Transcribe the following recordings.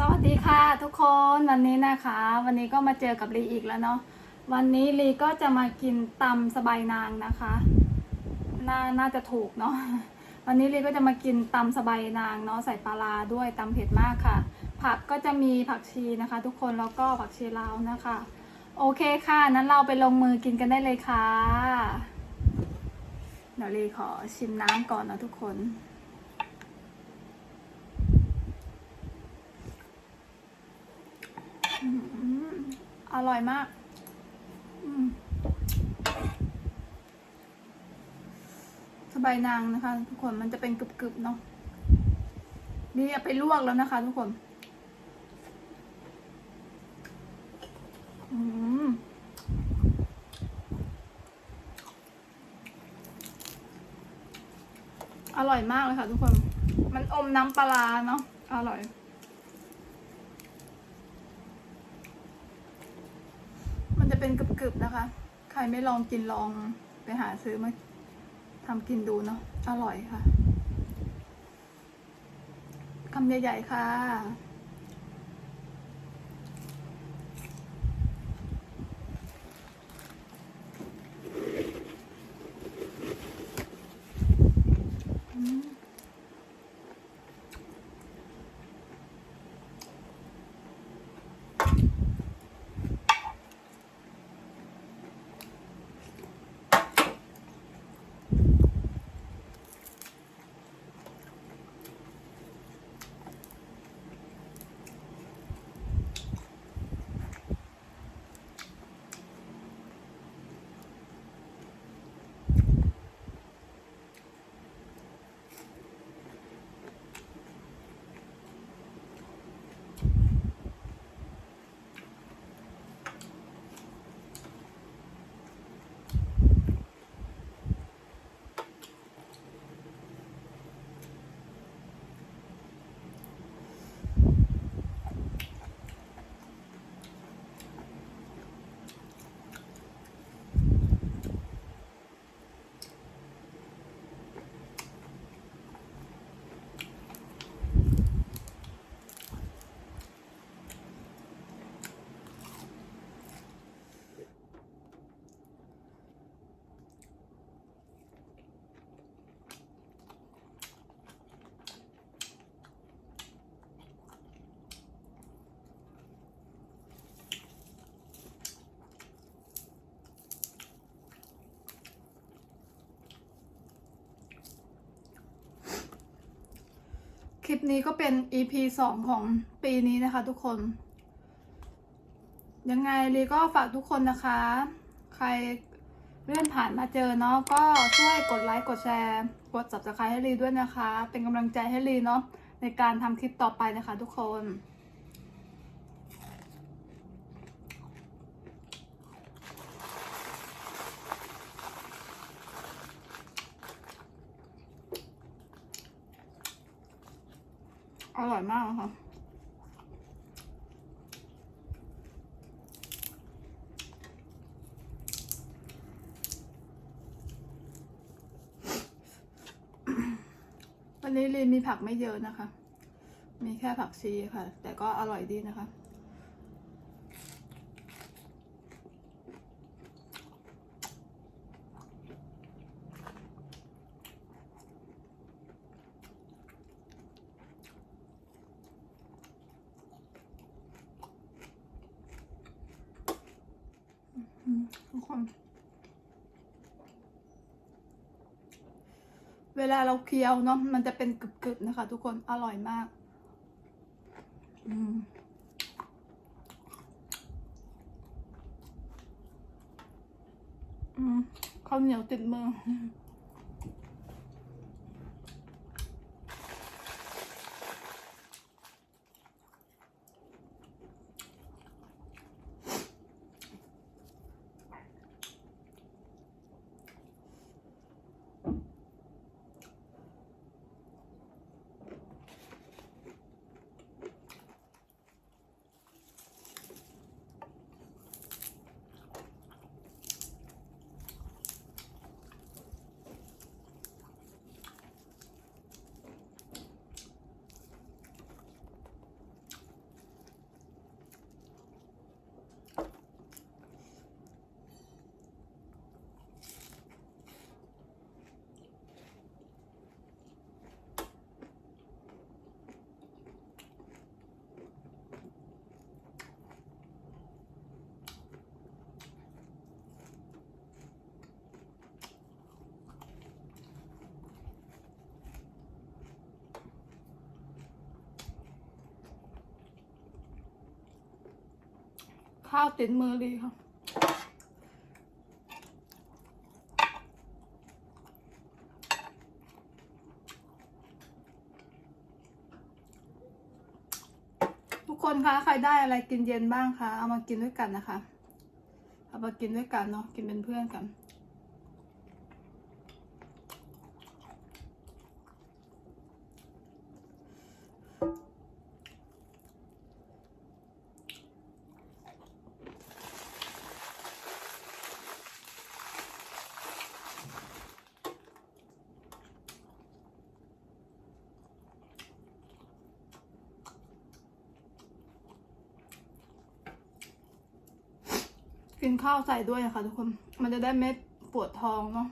สวัสดีค่ะทุกคนวันนี้นะคะ วันนี้ก็มาเจอกับลีอีกแล้วเนาะวันนี้ลีก็จะมากินตำสบายนางนะคะน่าน่าจะถูกเนาะวันนี้ลีก็จะมากินตำสบายนางเนาะใส่ปลาร้าด้วยตำเผ็ดมากค่ะ ผักก็จะมีผักชีนะคะ ทุกคนแล้วก็ผักชีลาวนะคะ โอเคค่ะนั้นเราไปลงมือกินกันได้เลยค่ะเดี๋ยวลีขอชิมน้ำก่อนนะทุกคน อร่อยมาก สบายนางนะคะ ทุกคนมันจะเป็นกรึบๆเนาะ นี่เอาไปลวกแล้วนะคะ ทุกคนอร่อยมากเลยค่ะ ทุกคน มันอมน้ำปลาร้าเนาะ อร่อย มันจะ เป็นกรึบๆนะคะ ใครไม่ลองกินลองไปหาซื้อมาทำกินดูเนาะอร่อยค่ะคำใหญ่ ๆ ค่ะ นี้ก็เป็น EP สองของปีนี้นะคะทุกคน ยังไงลีก็ฝากทุกคนนะคะ ใครเลื่อนผ่านมาเจอเนาะก็ช่วยกดไลค์กดแชร์ กด subscribe ให้ลีด้วยนะคะ เป็นกำลังใจให้ลีเนาะในการทำคลิปต่อไปนะคะทุกคน อร่อยมากค่ะวันนี้ลีนมีผักไม่เยอะนะคะ มีแค่ผักชีค่ะ แต่ก็อร่อยดีนะคะ อืม ทุกคน เวลาเราเคี้ยวเนาะมันจะเป็นกรึบๆนะคะ ทุกคนอร่อยมาก อืมอืมข้าวเหนียวติดมือ ข้าวติดมือลีค่ะ ทุกคนคะใครได้อะไรกินเย็นบ้างคะเอามากินด้วยกันนะคะ เอามากินด้วยกันเนาะกินเป็นเพื่อนกัน กิน ข้าวใส่ด้วยนะคะทุกคน มันจะได้เม็ดปวดท้องเนาะ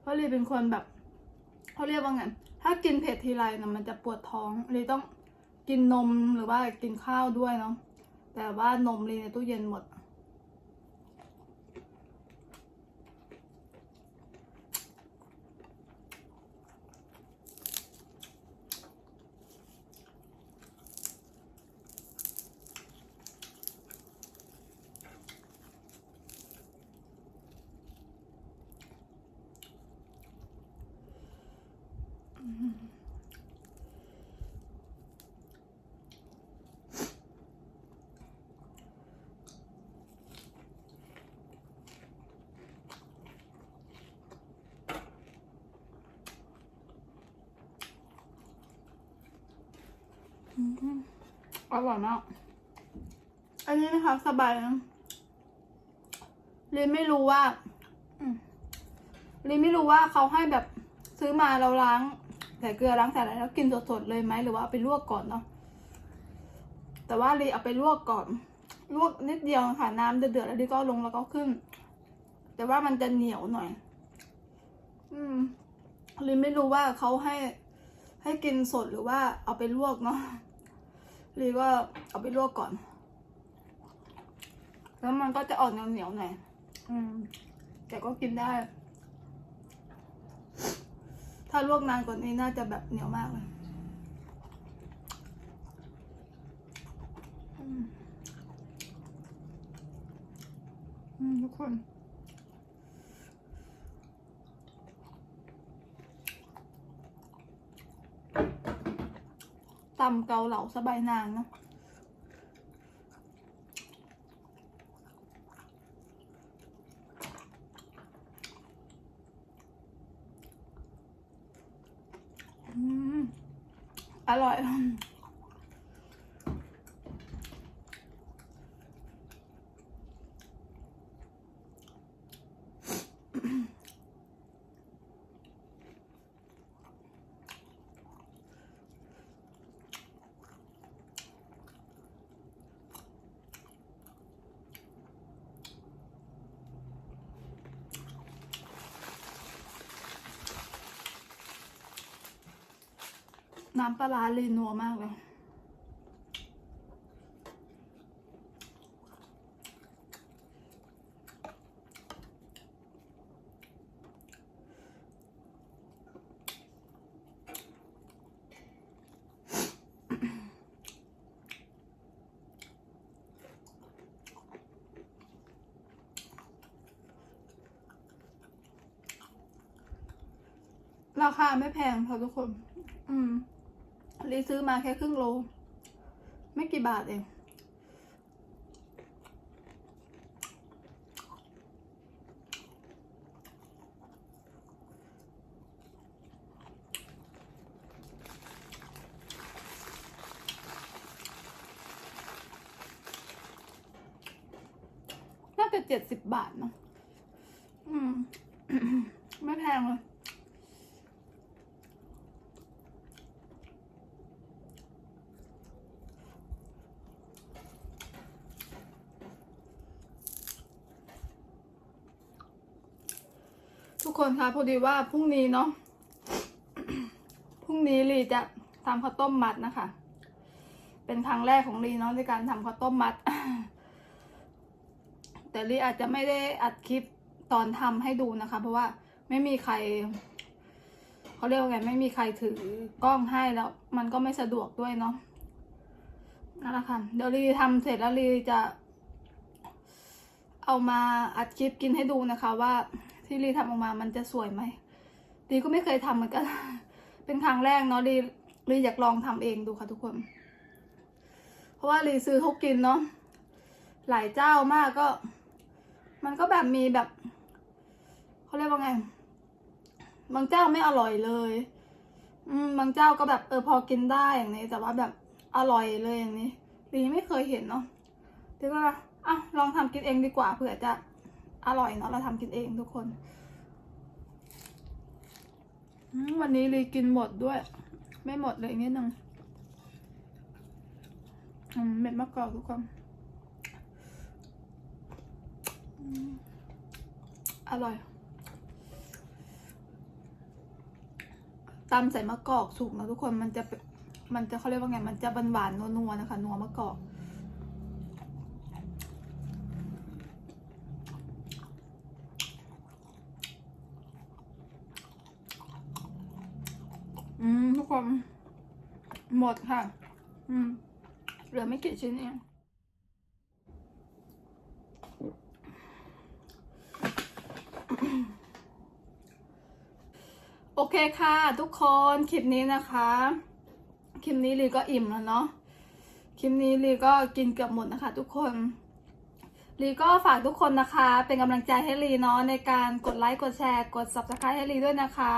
เพราะลีเป็นคนแบบเขาเรียกว่าไง ถ้ากินเผ็ดทีไรนะมันจะปวดท้องลีต้องกินนมหรือว่ากินข้าวด้วยเนาะ แต่ว่านมลีในตู้เย็นหมด อร่อยมาก อันนี้นะคะ สบายนะเรนไม่รู้ว่าเรนไม่รู้ว่าเขาให้แบบซื้อมาเราล้าง ใส่เกลือล้างใส่อะไรแล้วกินสดๆเลยไหมหรือว่าเอาไปลวกก่อนเนาะแต่ว่ารนเอาไปลวกก่อนลวกนิดเดียวค่ะน้ำเดือดๆแล้วรนก็ลงแล้วก็ขึ้น แต่ว่ามันจะเหนียวหน่อย อืมรนไม่รู้ว่าเขาให้ให้กินสดหรือว่าเอาไปลวกเนาะรีก็เอาไปลวกก่อน แล้วมันก็จะออกเหนียวๆหน่อยอืมแต่ก็กินได้ ถ้าลวกนานกว่านี้น่าจะแบบเหนียวมากเลยอืมอืมทุกคน ตำเกาเหลาสบายนางเนาะอืม อร่อย น้ำปลาเลยนัวมากเลย ราคาไม่แพงค่ะทุกคน อืม รีซื้อมาแค่ครึ่งโล ไม่กี่บาทเอง น่าจะเจ็ดสิบบาทเนอะอืม ไม่แพงเลย ทุ กคนคะพอดีว่าพรุ่งนี้เนาะพรุ่งนี้ลีจะทำข้าวต้มมัดนะคะ เป็นครั้งแรกของลีเนาะในการทำข้าวต้มมัด แต่ลีอาจจะไม่ได้อัดคลิปตอนทำให้ดูนะคะ เพราะว่าไม่มีใครเขาเรียกว่าไงไม่มีใครถือกล้องให้แล้ว มันก็ไม่สะดวกด้วยเนาะนั่นแหละค่ะเดี๋ยวลีทำเสร็จแล้วลีจะ เอามาอัดคลิปกินให้ดูนะคะว่า ที่ลีทำออกมามันจะสวยไหมลีก็ไม่เคยทำเหมือนกัน เป็นครั้งแรกเนาะลีลีอยากลองทำเองดูค่ะทุกคน เพราะว่าลีซื้อเขากินเนาะหลายเจ้ามากก็ มันก็แบบมีแบบเขาเรียกว่าไง บางเจ้าไม่อร่อยเลย อืมบางเจ้าก็แบบเออพอกินได้อย่างนี้แต่ว่าแบบอร่อยเลยอย่างนี้ลีไม่เคยเห็นเนาะลีก็เลยอะลองทำกินเองดีกว่าเผื่อจะ อร่อยเนาะเราทำกินเองทุกคน วันนี้ลีกินหมดด้วย ไม่หมดเลยนิดนึงเม็ดมะกอกทุกคนอร่อยตำใส่มะกอกสุกนะทุกคนมันจะมันจะเขาเรียกว่าไงมันจะหวานๆนัวๆนะคะ นัวมะกอก คนหมดค่ะ อืม เหลือไม่กี่ชิ้นเองโอเคค่ะทุกคนคลิปนี้นะคะ คลิปนี้ลีก็อิ่มแล้วเนาะคลิปนี้ลีก็กินเกือบหมดนะคะ ทุกคน ลีก็ฝากทุกคนนะคะ เป็นกำลังใจให้ลีเนาะในการกดไลค์กดแชร์ กด subscribe ให้ลีด้วยนะคะ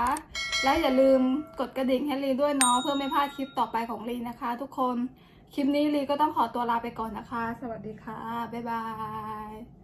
และอย่าลืมกดกระดิ่งให้ลีด้วยเนาะเพื่อไม่พลาดคลิปต่อไปของลีนะคะ ทุกคนคลิปนี้ลีก็ต้องขอตัวลาไปก่อนนะคะ สวัสดีค่ะ บ๊ายบาย